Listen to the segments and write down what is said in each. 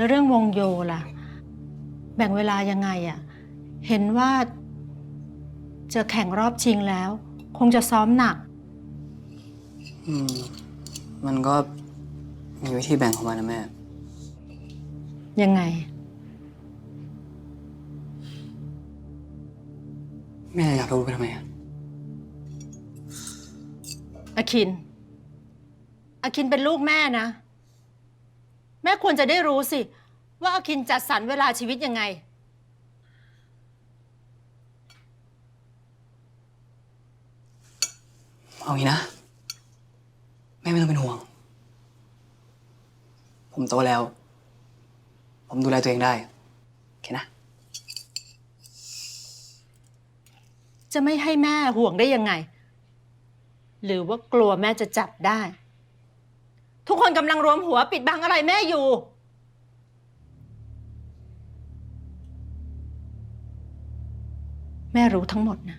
แล้วเรื่องวงโยล่ะ แบ่งเวลายังไงอะเห็นว่า จะแข่งรอบชิงแล้ว คงจะซ้อมหนัก อืม มันก็มีวิธีแบ่งของมันนะแม่ ยังไง แม่อยากรู้ไปทำไมอะอาคินอาคินเป็นลูกแม่นะแม่ควรจะได้รู้สิ ว่าอาคินจัดสรรเวลาชีวิตยังไง เอางี้นะ แม่ไม่ต้องเป็นห่วง ผมโตแล้ว ผมดูแลตัวเองได้ โอเคนะ จะไม่ให้แม่ห่วงได้ยังไง หรือว่ากลัวแม่จะจับได้ ทุกคนกำลังรวมหัวปิดบังอะไรแม่อยู่ แม่รู้ทั้งหมดนะ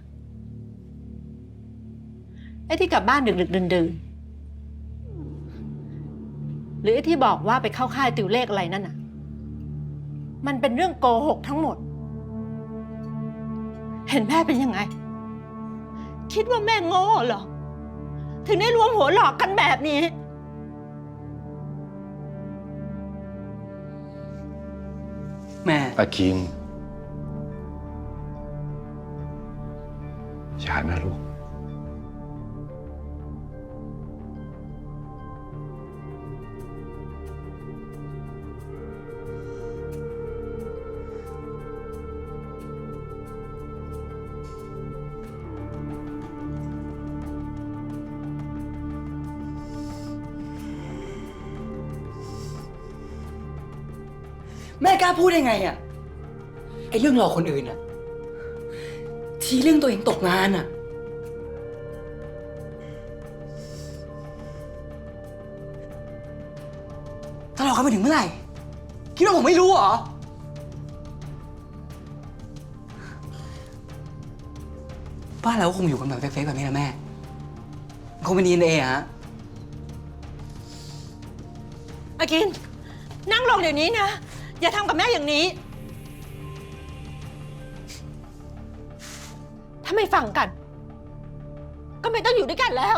ไอ้ที่กลับบ้านดึกๆดื่นหรือไอ้ที่บอกว่าไปเข้าค่ายติวเลขอะไรนั่นน่ะ มันเป็นเรื่องโกหกทั้งหมด เห็นแม่เป็นยังไง คิดว่าแม่โง่เหรอ ถึงได้รวมหัวหลอกกันแบบนี้ แม่ อาคิง อย่านะลูก แม่กล้าพูดได้ไงอะไอเรื่องรอคนอื่นอะทีเรื่องตัวเองตกงานอะถ้าเราเขาไปถึงเมื่อไหร่ คิดว่าผมไม่รู้เหรอ บ้านเราก็คงอยู่กันแบบเฟกๆแบบนี้นะแม่คงเป็นดีเอ็นเอฮะ อากิน นั่งลงเดี๋ยวนี้นะ อย่าทำกับแม่อย่างนี้ ถ้าไม่ฟังกัน ก็ไม่ต้องอยู่ด้วยกันแล้ว